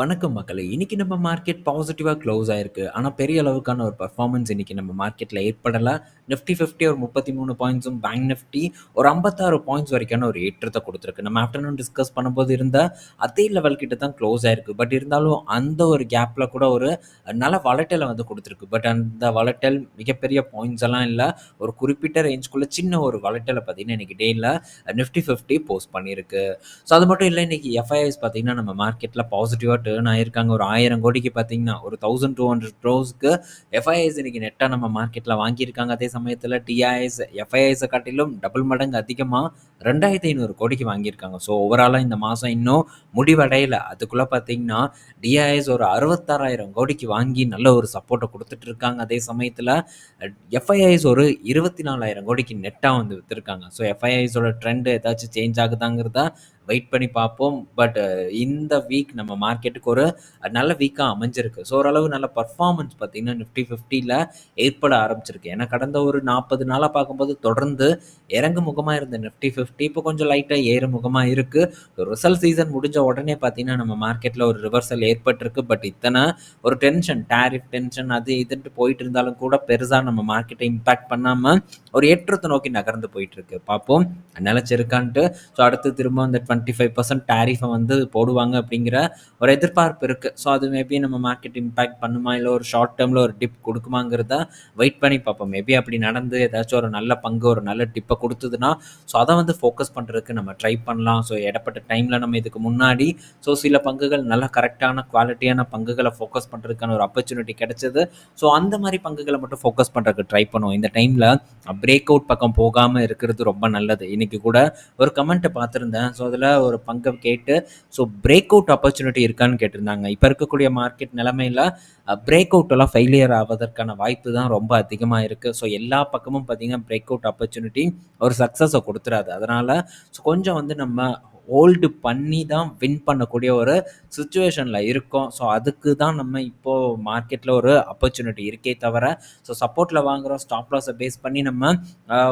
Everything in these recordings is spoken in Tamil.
வணக்கம் மக்களை இன்னைக்கு நம்ம மார்க்கெட் பாசிட்டிவாக க்ளோஸ் ஆயிருக்கு. ஆனால் பெரிய அளவுக்கான ஒரு பர்ஃபார்மன்ஸ் இன்னைக்கு நம்ம மார்க்கெட்ல ஏற்படலை நிஃப்டி 50 ஒரு 33 பாயிண்ட்ஸும், பேங்க் நிஃப்டி ஒரு 56 பாயிண்ட்ஸ் வரைக்கான ஒரு ஏற்றத்தை கொடுத்துருக்கு நம்ம ஆஃப்டர்நூன் டிஸ்கஸ் பண்ணும்போது இருந்த அதே லெவல் கிட்ட தான் க்ளோஸ் ஆயிருக்கு. பட் இருந்தாலும் அந்த ஒரு கேப்ல கூட ஒரு நல்ல வளட்டலை வந்து கொடுத்துருக்கு பட் அந்த வளட்டல் மிகப்பெரிய பாயிண்ட்ஸ் எல்லாம் இல்லை ஒரு குறிப்பிட்ட ரேஞ்ச்குள்ள சின்ன ஒரு வளட்டலை பார்த்தீங்கன்னா, இன்னைக்கு டேயில் நிஃப்டி 50 போஸ்ட் பண்ணியிருக்கு. ஸோ அது மட்டும் இல்லை இன்னைக்கு எஃப்ஐஎஸ் பார்த்தீங்கன்னா, நம்ம மார்க்கெட்டில் பாசிட்டிவாக பாசிட்டிவா டர்ன் ஆயிருக்காங்க. ஒரு ஆயிரம் கோடிக்கு பார்த்தீங்கன்னா, ஒரு 1200 க்ரோர்ஸ்க்கு எஃப்ஐஎஸ் இன்னைக்கு நெட்டாக நம்ம மார்க்கெட்டில் வாங்கியிருக்காங்க. அதே சமயத்தில் டிஐஎஸ் எஃப்ஐஎஸை காட்டிலும் டபுள் மடங்கு அதிகமாக ரெண்டாயிரத்தி ஐநூறு கோடிக்கு வாங்கியிருக்காங்க. ஸோ ஓவராலாக இந்த மாதம் இன்னும் முடிவடையல. அதுக்குள்ளே பார்த்தீங்கன்னா, டிஐஎஸ் ஒரு 66,000 கோடிக்கு வாங்கி நல்ல ஒரு சப்போர்ட்டை கொடுத்துட்டு இருக்காங்க. அதே சமயத்தில் எஃப்ஐஐஸ் ஒரு 24,000 கோடிக்கு நெட்டாக வந்து விற்றுருக்காங்க ஸோ எஃப்ஐஐஸோட ட்ரெண்ட் ஏதாச்சும் சேஞ்ச் ஆகுதாங்கிறத வெயிட் பண்ணி பார்ப்போம். பட் uh, இந்த வீக் நம்ம மார்க்கெட்டுக்கு ஒரு நல்ல வீக்காக அமைஞ்சிருக்கு. ஸோ ஓரளவு நல்ல பர்ஃபார்மன்ஸ் பார்த்தீங்கன்னா, நிஃப்டி 50ல ஏற்பட ஆரம்பிச்சிருக்கு. ஏன்னா கடந்த ஒரு நாற்பது நாளாக பார்க்கும்போது தொடர்ந்து இறங்கு முகமாக இருந்த நிஃப்டி 50 இப்போ கொஞ்சம் லைட்டாக ஏறு முகமாக இருக்குது ரிசல்ட் சீசன் முடிஞ்ச உடனே பார்த்தீங்கன்னா, நம்ம மார்க்கெட்டில் ஒரு ரிவர்சல் ஏற்பட்டிருக்கு. பட் இத்தனை ஒரு டென்ஷன், டேரிஃப் டென்ஷன் அது இதுன்ட்டு போயிட்டு இருந்தாலும் கூட பெருசாக நம்ம மார்க்கெட்டை இம்பேக்ட் பண்ணாமல் ஒரு ஏற்றத்தை நோக்கி நகர்ந்து போயிட்டு இருக்கு. பார்ப்போம் நிலச்சிருக்கான்ட்டு ஸோ அடுத்து திரும்ப அந்த டுவெண்ட்டி ஃபைவ் பர்சன்ட் டேரிஃபை வந்து போடுவாங்க அப்படிங்கிற ஒரு எதிர்பார்ப்பு இருக்குது ஸோ அது மேபி நம்ம மார்க்கெட் இம்பேக்ட் பண்ணுமா? இல்லை ஒரு ஷார்ட் டேர்மில் ஒரு டிப் கொடுக்குமாங்கிறத வெயிட் பண்ணி பார்ப்போம். மேபி அப்படி நடந்து ஏதாச்சும் ஒரு நல்ல பங்கு, ஒரு நல்ல டிப்பை கொடுத்ததுன்னா ஸோ அதை வந்து ஃபோக்கஸ் பண்ணுறதுக்கு நம்ம ட்ரை பண்ணலாம். ஸோ இடப்பட்ட டைமில் நம்ம இதுக்கு முன்னாடி ஸோ சில பங்குகள் நல்ல கரெக்டான குவாலிட்டியான பங்குகளை ஃபோக்கஸ் பண்ணுறதுக்கான ஒரு ஆப்பர்ச்சுனிட்டி கிடைச்சது. ஸோ அந்த மாதிரி பங்குகளை மட்டும் ஃபோக்கஸ் பண்ணுறதுக்கு ட்ரை பண்ணுவோம். இந்த டைமில் பிரேக் அவுட் பக்கம் போகாமல் இருக்கிறது ரொம்ப நல்லது. இன்றைக்கி கூட ஒரு கமெண்ட்டை பார்த்துருந்தேன் ஸோ அதில் ஒரு பங்கை கேட்டு ஸோ பிரேக் அவுட் ஆப்பர்ச்சுனிட்டி இருக்கான்னு கேட்டிருந்தாங்க. இப்போ இருக்கக்கூடிய மார்க்கெட் நிலமையில் பிரேக் அவுட் எல்லாம் ஃபெயிலியர் ஆவதற்கான வாய்ப்பு தான் ரொம்ப அதிகமாக இருக்குது ஸோ எல்லா பக்கமும் பார்த்தீங்கன்னா, பிரேக் அவுட் ஆப்பர்ச்சுனிட்டி ஒரு சக்ஸஸை கொடுத்துறாது அதனால் ஸோ கொஞ்சம் வந்து நம்ம ஹோல்டு பண்ணி தான் வின் பண்ணக்கூடிய ஒரு சுச்சுவேஷனில் இருக்கோம். ஸோ அதுக்கு தான் நம்ம இப்போது மார்க்கெட்டில் ஒரு ஆப்பர்ச்சுனிட்டி இருக்கே தவிர, ஸோ சப்போர்ட்டில் வாங்குகிறோம் ஸ்டாப் லாஸ பேஸ் பண்ணி நம்ம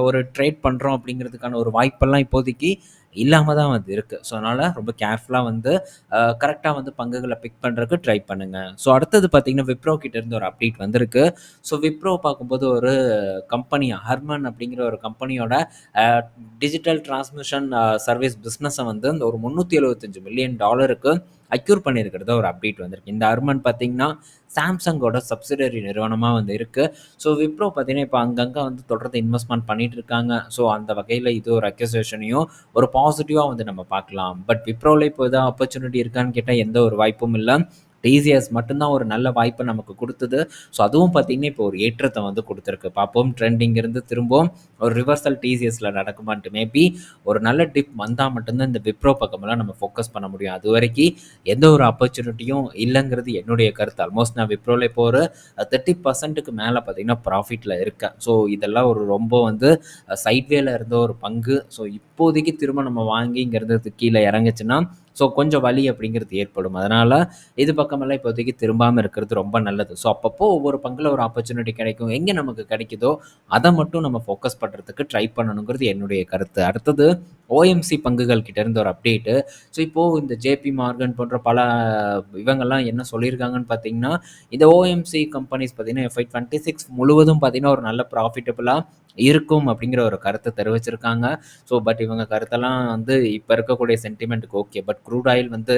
ஒரு ட்ரேட் பண்ணுறோம் அப்படிங்கிறதுக்கான ஒரு வாய்ப்பெல்லாம் இப்போதைக்கு இல்லாமல் தான் வந்து இருக்குது ஸோ அதனால் ரொம்ப கேர்ஃபுல்லாக வந்து கரெக்டாக வந்து பங்குகளை பிக் பண்ணுறதுக்கு ட்ரை பண்ணுங்கள் ஸோ அடுத்தது பார்த்தீங்கன்னா, விப்ரோ கிட்டேருந்து ஒரு அப்டேட் வந்திருக்கு. ஸோ விப்ரோ பார்க்கும்போது ஒரு கம்பெனி ஹர்மன் அப்படிங்கிற ஒரு கம்பெனியோட டிஜிட்டல் டிரான்ஸ்மிஷன் சர்வீஸ் பிஸ்னஸை வந்து ஒரு 375 மில்லியன் டாலருக்கு அக்யூர் பண்ணியிருக்கிறத ஒரு அப்டேட் வந்திருக்கு. இந்த அருமன் பார்த்தீங்கன்னா, சாம்சங்கோட சப்சிடரி நிறுவனமாக வந்து இருக்குது ஸோ விப்ரோ பார்த்தீங்கன்னா, இப்போ அங்கங்கே வந்து தொடர்ந்து இன்வெஸ்ட்மெண்ட் பண்ணிட்டு இருக்காங்க. ஸோ அந்த வகையில் இது ஒரு அக்யூசேஷனையும் ஒரு பாசிட்டிவாக வந்து நம்ம பார்க்கலாம். பட் விப்ரோவில் இப்போ எதாவது ஆப்பர்ச்சுனிட்டி இருக்கான்னு கேட்டால் எந்த ஒரு வாய்ப்பும் இல்லை டிசிஎஸ் மட்டும்தான் ஒரு நல்ல வாய்ப்பை நமக்கு கொடுத்தது ஸோ அதுவும் பார்த்தீங்கன்னா, இப்போ ஒரு ஏற்றத்தை வந்து கொடுத்துருக்கு பார்ப்போம் ட்ரெண்டிங் இருந்து திரும்பவும் ஒரு ரிவர்சல் டிசிஎஸ்ல நடக்குமான்ட்டு. மேபி ஒரு நல்ல டிப் வந்தால் மட்டும்தான் இந்த விப்ரோ பக்கமெல்லாம் நம்ம ஃபோக்கஸ் பண்ண முடியும். அது வரைக்கும் எந்த ஒரு ஆப்பர்ச்சுனிட்டியும் இல்லைங்கிறது என்னுடைய கருத்து. ஆல்மோஸ்ட் நான் விப்ரோல இப்போ ஒரு தேர்ட்டி பர்சன்ட்டுக்கு மேலே பார்த்தீங்கன்னா, ப்ராஃபிட்ல இருக்கேன். ஸோ இதெல்லாம் ஒரு ரொம்ப வந்து சைட்வேல இருந்த ஒரு பங்கு. ஸோ இப்போதைக்கு திரும்ப நம்ம வாங்கி கீழே இறங்குச்சுன்னா, ஸோ கொஞ்சம் வலி அப்படிங்கிறது ஏற்படும். அதனால இது பக்கமெல்லாம் இப்போதைக்கு திரும்பாம இருக்கிறது ரொம்ப நல்லது. ஸோ அப்பப்போ ஒவ்வொரு பங்குல ஒரு ஆப்பர்ச்சுனிட்டி கிடைக்கும். எங்க நமக்கு கிடைக்குதோ, அதை மட்டும் நம்ம ஃபோக்கஸ் பண்றதுக்கு ட்ரை பண்ணணுங்கிறது என்னுடைய கருத்து. அடுத்தது ஓஎம்சி பங்குகள் கிட்ட இருந்து ஒரு அப்டேட்டு. ஸோ இப்போது இந்த ஜேபி மார்கன் போன்ற பல இவங்கெல்லாம் என்ன சொல்லியிருக்காங்கன்னு பார்த்தீங்கன்னா, இந்த ஓஎம்சி கம்பெனிஸ் பார்த்தீங்கன்னா, எஃப்ஐ 26 முழுவதும் பார்த்தீங்கன்னா, ஒரு நல்ல ப்ராஃபிட்டபுளாக இருக்கும் அப்படிங்கிற ஒரு கருத்தை தெரிவிச்சிருக்காங்க. ஸோ பட் இவங்க கருத்தெல்லாம் வந்து இப்போ இருக்கக்கூடிய சென்டிமெண்ட்டுக்கு ஓகே. பட் க்ரூட் ஆயில் வந்து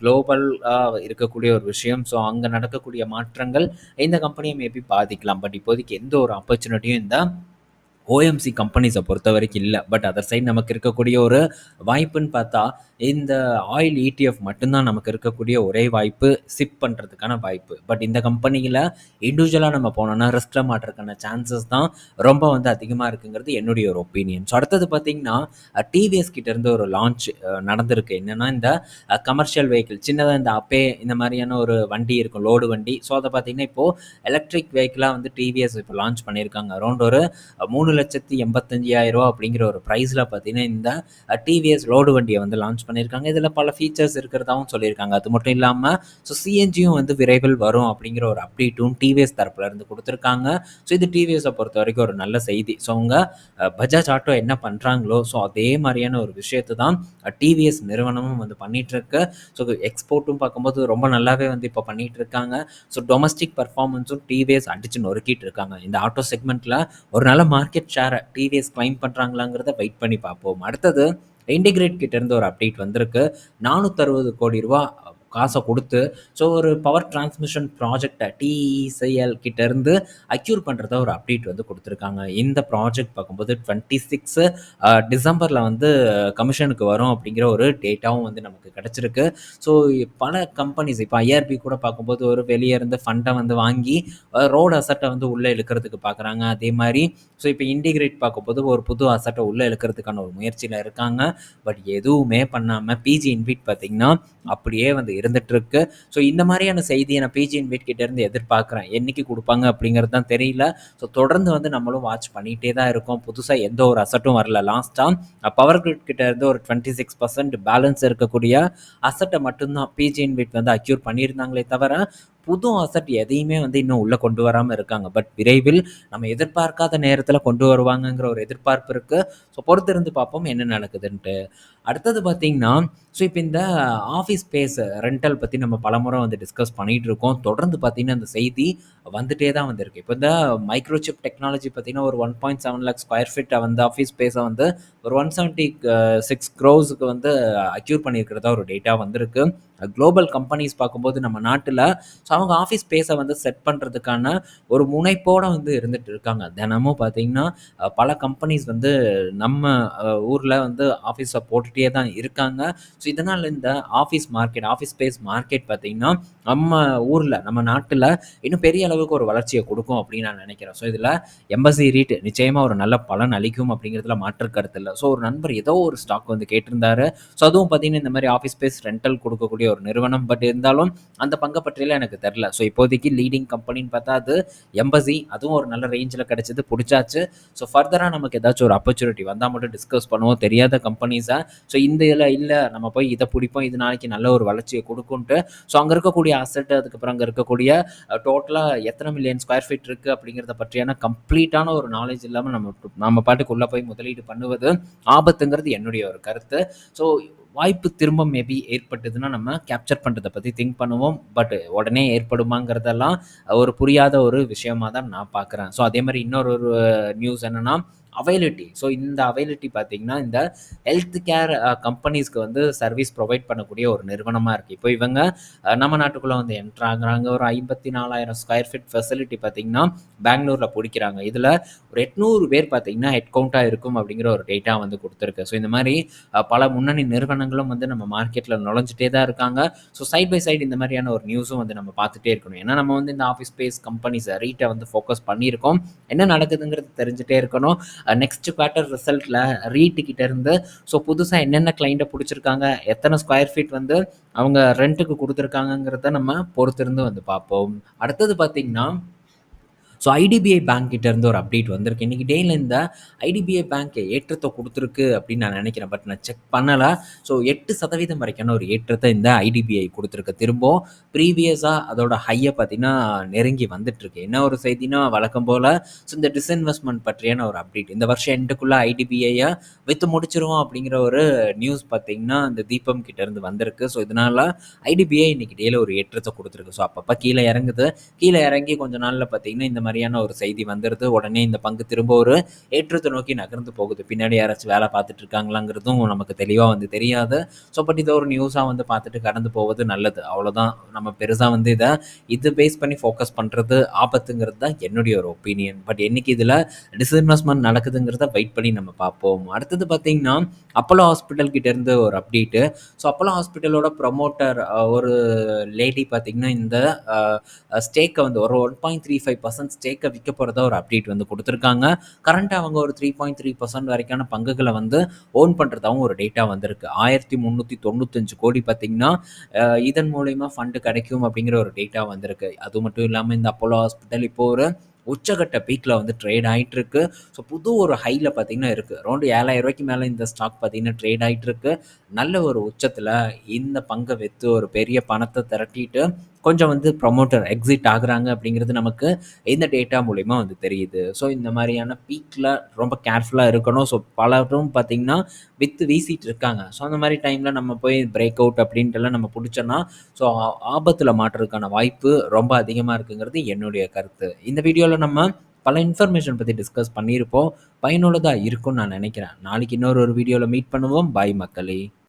குளோபலாக இருக்கக்கூடிய ஒரு விஷயம். ஸோ அங்கே நடக்கக்கூடிய மாற்றங்கள் இந்த கம்பெனியை மேபி பாதிக்கலாம். பட் இப்போதைக்கு எந்த ஒரு ஆப்பர்ச்சுனிட்டியும் இந்த ஓஎம்சி கம்பெனிஸை பொறுத்த வரைக்கும் இல்லை பட் அதர் சைட் நமக்கு இருக்கக்கூடிய ஒரு வாய்ப்புன்னு பார்த்தா, இந்த ஆயில் இடிஎஃப் மட்டும்தான் நமக்கு இருக்கக்கூடிய ஒரே வாய்ப்பு. சிப் பண்ணுறதுக்கான வாய்ப்பு. பட் இந்த கம்பெனியில் இண்டிவிஜுவலாக நம்ம போனோம்னா, ரிஸ்க்ல மாட்டுறதுக்கான சான்சஸ் தான் ரொம்ப வந்து அதிகமாக இருக்குங்கிறது என்னுடைய ஒரு ஒப்பீனியன். ஸோ அடுத்தது பார்த்தீங்கன்னா, டிவிஎஸ் கிட்டேருந்து ஒரு லான்ச் நடந்திருக்கு. என்னென்னா இந்த கமர்ஷியல் வெஹிக்கிள் சின்னதாக இந்த அப்பே இந்த மாதிரியான ஒரு வண்டி இருக்கும். லோடு வண்டி. ஸோ அதை பார்த்தீங்கன்னா, இப்போ எலக்ட்ரிக் வெஹிக்கிளாக வந்து டிவிஎஸ் இப்போ லான்ச் பண்ணியிருக்காங்க. அரௌண்ட் ஒரு மூணு லட்சத்தி எண்பத்தஞ்சாயிரம் ரூபா அப்படிங்கிற ஒரு ப்ரைஸில் பார்த்தீங்கன்னா, இந்த டிவிஎஸ் லோடு வண்டிய வந்து லான்ச் பண்ணியிருக்காங்க. இதில் பல ஃபீச்சர்ஸ் இருக்கிறதாவும் சொல்லியிருக்காங்க. அது மட்டும் இல்லாமல் ஸோ சிஎன்ஜியும் வந்து விரைவில் வரும் அப்படிங்கிற ஒரு அப்டேட்டும் டிவிஎஸ் தரப்பில் இருந்து கொடுத்துருக்காங்க. ஸோ இது டிவிஎஸை பொறுத்த வரைக்கும் ஒரு நல்ல செய்தி. ஸோ அவங்க பஜாஜ் ஆட்டோ என்ன பண்ணுறாங்களோ ஸோ அதே மாதிரியான ஒரு விஷயத்தை தான் டிவிஎஸ் நிறுவனமும் வந்து பண்ணிட்டு இருக்கு ஸோ எக்ஸ்போர்ட்டும் பார்க்கும்போது ரொம்ப நல்லாவே வந்து இப்போ பண்ணிட்டு இருக்காங்க ஸோ டொமஸ்டிக் பர்ஃபார்மன்ஸும் டிவிஎஸ் அடிச்சு நொறுக்கிட்டு இருக்காங்க இந்த ஆட்டோ செக்மெண்ட்டில் ஒரு நல்ல மார்க்கெட் ஷேரை டிவிஎஸ் கிளைம் பண்ணுறாங்களாங்கிறத வெயிட் பண்ணி பார்ப்போம். அடுத்தது இன்டிகிரேட் கிட்டேருந்து ஒரு அப்டேட் வந்திருக்கு. நானூற்றறுபது கோடி ரூபா காசை கொடுத்து ஸோ ஒரு பவர் டிரான்ஸ்மிஷன் ப்ராஜெக்டை டிஇசிஎல் கிட்டேருந்து அக்யூர் பண்ணுறதா ஒரு அப்டேட் வந்து கொடுத்துருக்காங்க. இந்த ப்ராஜெக்ட் பார்க்கும்போது டுவெண்ட்டி சிக்ஸு டிசம்பரில் வந்து கமிஷனுக்கு வரும் அப்படிங்கிற ஒரு டேட்டாவும் வந்து நமக்கு கிடச்சிருக்கு. ஸோ பல கம்பெனிஸ் இப்போ ஐஆர்பி கூட பார்க்கும்போது ஒரு வெளியே இருந்து ஃபண்டை வந்து வாங்கி ரோடு அசட்டை வந்து உள்ளே இழுக்கிறதுக்கு பார்க்குறாங்க. அதே மாதிரி ஸோ இப்போ இன்டிகிரேட் பார்க்கும்போது ஒரு புது அசட்டை உள்ளே இழுக்கிறதுக்கான ஒரு முயற்சியில் இருக்காங்க. பட் எதுவுமே பண்ணாமல் பிஜி இன்விட் பார்த்திங்கன்னா அப்படியே வந்து இருந்துட்டுருக்கு. ஸோ இந்த மாதிரியான செய்தியை நான் பிஜி இன்விட் கிட்ட இருந்து எதிர்பார்க்குறேன். என்னைக்கு கொடுப்பாங்க அப்படிங்கிறது தான் தெரியல. ஸோ தொடர்ந்து வந்து நம்மளும் வாட்ச் பண்ணிகிட்டே தான் இருக்கோம். புதுசாக எந்த ஒரு அசட்டும் வரல. லாஸ்ட்டாக பவர் கிரிட் கிட்ட இருந்து ஒரு டுவெண்ட்டி சிக்ஸ் பர்சன்ட் பேலன்ஸ் இருக்கக்கூடிய அசட்டை மட்டும்தான் பிஜி இன்விட் வந்து அக்யூர் பண்ணியிருந்தாங்களே தவிர புது அசட் எதையுமே வந்து இன்னும் உள்ளே கொண்டு வராமல் இருக்காங்க. பட் விரைவில் நம்ம எதிர்பார்க்காத நேரத்தில் கொண்டு வருவாங்கங்கிற ஒரு எதிர்பார்ப்பு இருக்குது ஸோ பொறுத்திருந்து பார்ப்போம் என்ன நடக்குதுன்ட்டு. அடுத்தது பார்த்தீங்கன்னா ஸோ இப்போ இந்த ஆஃபீஸ் ஸ்பேஸ் ரெண்டல் பற்றி நம்ம பலமுறை வந்து டிஸ்கஸ் பண்ணிகிட்டு இருக்கோம். தொடர்ந்து பார்த்தீங்கன்னா அந்த செய்தி வந்துட்டே தான் வந்திருக்கு. இப்போ இந்த மைக்ரோசிப் டெக்னாலஜி பார்த்தீங்கன்னா ஒரு one point seven lakh square ஃபீட்டை வந்து ஆஃபீஸ் ஸ்பேஸை வந்து ஒரு ஒன் செவன்ட்டி சிக்ஸ் க்ரோஸுக்கு வந்து அக்யூர் பண்ணியிருக்கிறதா ஒரு டேட்டா வந்திருக்கு. குளோபல் கம்பெனிஸ் பார்க்கும்போது நம்ம நாட்டில் ஸோ அவங்க ஆஃபீஸ் ஸ்பேஸை வந்து செட் பண்ணுறதுக்கான ஒரு முனைப்போடு வந்து இருந்துட்டு இருக்காங்க. தினமும் பார்த்தீங்கன்னா பல கம்பெனிஸ் வந்து நம்ம ஊரில் வந்து ஆஃபீஸை போட்டுகிட்டே தான் இருக்காங்க. ஸோ இதனால் இந்த office market office space market பார்த்திங்கன்னா நம்ம ஊரில் நம்ம நாட்டில் இன்னும் பெரிய அளவுக்கு ஒரு வளர்ச்சியை கொடுக்கும் அப்படின்னு நான் நினைக்கிறேன். ஸோ இதில் எம்பசி ரீட் நிச்சயமாக ஒரு நல்ல பலன் அளிக்கும் அப்படிங்கிறதுல மாற்று கருத்து இல்லை. ஸோ ஒரு நண்பர் ஏதோ ஒரு ஸ்டாக் வந்து கேட்டிருந்தாரு. ஸோ அதுவும் பார்த்தீங்கன்னா இந்த மாதிரி ஆஃபீஸ் ஸ்பேஸ் ரெண்டல் கொடுக்கக்கூடிய ஒரு நிறுவனம். பட் இருந்தாலும் அந்த பங்கை பற்றியெல்லாம் எனக்கு தெரில ஸோ இப்போதைக்கு லீடிங் கம்பெனின்னு பார்த்தா அது எம்பசி அதுவும் ஒரு நல்ல ரேஞ்சில் கிடச்சிது. பிடிச்சாச்சு. ஸோ ஃபர்தராக நமக்கு ஏதாச்சும் ஒரு ஆப்பர்ச்சுனிட்டி வந்தால் மட்டும் டிஸ்கஸ் பண்ணுவோம். தெரியாத கம்பெனிஸை ஸோ இந்த இதில் இல்லை. நம்ம போய் இதை பிடிப்போம். இது நாளைக்கு நல்ல ஒரு வளர்ச்சியை கொடுக்குன்ட்டு ஸோ அங்கே இருக்கக்கூடிய அசட் அதுக்கப்புறம் அங்கே இருக்கக்கூடிய டோட்டலாக எத்தனை மில்லியன் ஸ்கொயர் ஃபீட் இருக்குது அப்படிங்கிறத பற்றியான கம்ப்ளீட்டான ஒரு நாலேஜ் இல்லாமல் நம்ம நம்ம பாட்டுக்குள்ளே போய் முதலீடு பண்ணுவது ஆபத்துங்கிறது என்னுடைய ஒரு கருத்து. ஸோ வாய்ப்பு திரும்ப மேபி ஏற்பட்டதுன்னா நம்ம கேப்சர் பண்ணுறதை பற்றி திங்க் பண்ணுவோம். பட் உடனே ஏற்படுமாங்கிறதெல்லாம் ஒரு புரியாத ஒரு விஷயமாக தான் நான் பார்க்குறேன். ஸோ அதே மாதிரி இன்னொரு ஒரு நியூஸ் என்னென்னா அவைலிட்டி ஸோ இந்த அவைலிட்டி பார்த்தீங்கன்னா இந்த ஹெல்த் கேர் கம்பெனிஸ்க்கு வந்து சர்வீஸ் ப்ரொவைட் பண்ணக்கூடிய ஒரு நிறுவனமாக இருக்குது இப்போ இவங்க நம்ம நாட்டுக்குள்ளே வந்து என்ட்ராங்கிறாங்க ஒரு ஐம்பத்தி நாலாயிரம் ஸ்கொயர் ஃபீட் ஃபெசிலிட்டி பார்த்தீங்கன்னா பெங்களூரில் பிடிக்கிறாங்க. இதில் ஒரு எட்நூறு பேர் பார்த்தீங்கன்னா ஹெட் கவுண்ட்டாக இருக்கும் அப்படிங்கிற ஒரு டேட்டா வந்து கொடுத்துருக்கு. ஸோ இந்த மாதிரி பல முன்னணி நிறுவனங்களும் வந்து நம்ம மார்க்கெட்டில் நுழைஞ்சிட்டே தான் இருக்காங்க. ஸோ சைட் பை சைடு இந்த மாதிரியான ஒரு நியூஸும் வந்து நம்ம பார்த்துட்டே இருக்கணும். ஏன்னா நம்ம வந்து இந்த ஆஃபீஸ் ஸ்பேஸ் கம்பெனிஸ் ரீட்டை வந்து ஃபோக்கஸ் பண்ணியிருக்கோம். என்ன நடக்குதுங்கிறது தெரிஞ்சுட்டே இருக்கணும். நெக்ஸ்ட் குவார்ட்டர் ரிசல்ட்டில் ரீட்டு கிட்ட இருந்து ஸோ புதுசாக என்னென்ன கிளைண்ட்டை பிடிச்சிருக்காங்க எத்தனை ஸ்கொயர் ஃபீட் வந்து அவங்க ரெண்ட்டுக்கு கொடுத்துருக்காங்கங்கிறத நம்ம பொறுத்திருந்து வந்து பார்ப்போம். அடுத்தது பார்த்திங்கன்னா ஸோ ஐடிபிஐ பேங்க் இருந்து ஒரு அப்டேட் வந்திருக்கு. இன்றைக்கி டேயில் இந்த ஐடிபிஐ பேங்க் ஏற்றத்தை கொடுத்துருக்கு அப்படின்னு நான் நினைக்கிறேன். பட் நான் செக் பண்ணலை. ஸோ எட்டு சதவீதம் வரைக்கான ஒரு ஏற்றத்தை இந்த ஐடிபிஐ கொடுத்துருக்கு. திரும்பவும் ப்ரீவியஸாக அதோட ஹையை பார்த்தீங்கன்னா நெருங்கி வந்துட்டுருக்கு. என்ன ஒரு செய்தினா வழக்கம் போல் ஸோ இந்த டிஸ்இன்வெஸ்ட்மெண்ட் பற்றியான ஒரு அப்டேட் இந்த வருஷம் எண்டுக்குள்ளே ஐடிபிஐயை விற்று முடிச்சிருவோம் அப்படிங்கிற ஒரு நியூஸ் பார்த்தீங்கன்னா இந்த தீபம் கிட்டேருந்து வந்திருக்கு. ஸோ இதனால் ஐடிபிஐ இன்னைக்கு டேல ஒரு ஏற்றத்தை கொடுத்துருக்கு. ஸோ அப்பப்போ கீழே இறங்குது. கீழே இறங்கி கொஞ்ச நாளில் பார்த்தீங்கன்னா இந்த மாதிரியான ஒரு செய்தி வந்துடுது உடனே இந்த பங்கு திரும்ப ஒரு ஏற்றத்தை நோக்கி நகர்ந்து போகுது. பின்னாடி யாராச்சும் வேலை பார்த்துட்டு இருக்காங்களாங்கிறதும் நமக்கு தெளிவாக வந்து தெரியாது. ஸோ பட் இதை ஒரு நியூஸாக வந்து பார்த்துட்டு கடந்து போவது நல்லது. அவ்வளோதான் நம்ம பெருசாக வந்து இதை இது பேஸ் பண்ணி ஃபோக்கஸ் பண்ணுறது ஆபத்துங்கிறது தான் என்னுடைய ஒரு ஒப்பீனியன் பட் என்றைக்கு இதில் டிஸ்இன்வெஸ்ட்மெண்ட் நடக்குதுங்கிறத வெயிட் பண்ணி நம்ம பார்ப்போம். அடுத்தது பார்த்தீங்கன்னா அப்போலோ ஹாஸ்பிட்டல் கிட்டேருந்து ஒரு அப்டேட்டு ஸோ அப்போலோ ஹாஸ்பிட்டலோட ப்ரொமோட்டர் ஒரு லேடி பார்த்தீங்கன்னா இந்த ஸ்டேக்கை வந்து ஒரு one point three five percent ஸ்டேக்கை விற்க போகிறதா ஒரு அப்டேட் வந்து கொடுத்துருக்காங்க கரண்ட்டாக அவங்க ஒரு த்ரீ பாயிண்ட் த்ரீ பர்சன்ட் வரைக்கான பங்குகளை வந்து ஓன் பண்ணுறதாகவும் ஒரு டேட்டா வந்திருக்கு ஆயிரத்தி முந்நூற்றி தொண்ணூத்தஞ்சு கோடி பார்த்திங்கன்னா இதன் மூலயமா ஃபண்டு கிடைக்கும் அப்படிங்கிற ஒரு டேட்டா வந்திருக்கு அது மட்டும் இல்லாமல் இந்த அப்போலோ ஹாஸ்பிட்டல் இப்போ ஒரு உச்சகட்ட பீக்கில் வந்து ட்ரேட் ஆகிட்டு இருக்கு. ஸோ புது ஒரு ஹையில் பார்த்தீங்கன்னா இருக்குது ரவுண்டு ஏழாயிரம் ரூபாய்க்கு மேலே இந்த ஸ்டாக் பார்த்தீங்கன்னா ட்ரேட் ஆகிட்டு இருக்கு. நல்ல ஒரு உச்சத்தில் இந்த பங்கை விற்று ஒரு பெரிய பணத்தை திரட்டிட்டு கொஞ்சம் வந்து ப்ரொமோட்டர் எக்ஸிட் ஆகுறாங்க அப்படிங்கிறது நமக்கு இந்த டேட்டா மூலயமா வந்து தெரியுது. ஸோ இந்த மாதிரியான பீக்கில் ரொம்ப கேர்ஃபுல்லாக இருக்கணும். ஸோ பலரும் பார்த்தீங்கன்னா வித்து வீசிட்டு இருக்காங்க. ஸோ அந்த மாதிரி டைமில் நம்ம போய் பிரேக் அவுட் அப்படின்ட்டுலாம் நம்ம பிடிச்சோன்னா ஸோ ஆபத்தில் மாற்றுறதுக்கான வாய்ப்பு ரொம்ப அதிகமாக இருக்குங்கிறது என்னுடைய கருத்து. இந்த வீடியோவில் நம்ம பல இன்ஃபர்மேஷன் பற்றி டிஸ்கஸ் பண்ணியிருப்போம். பயனுள்ளதாக இருக்கும்னு நான் நினைக்கிறேன் நாளைக்கு இன்னொரு ஒரு வீடியோவில் மீட் பண்ணுவோம். பாய் மக்களே!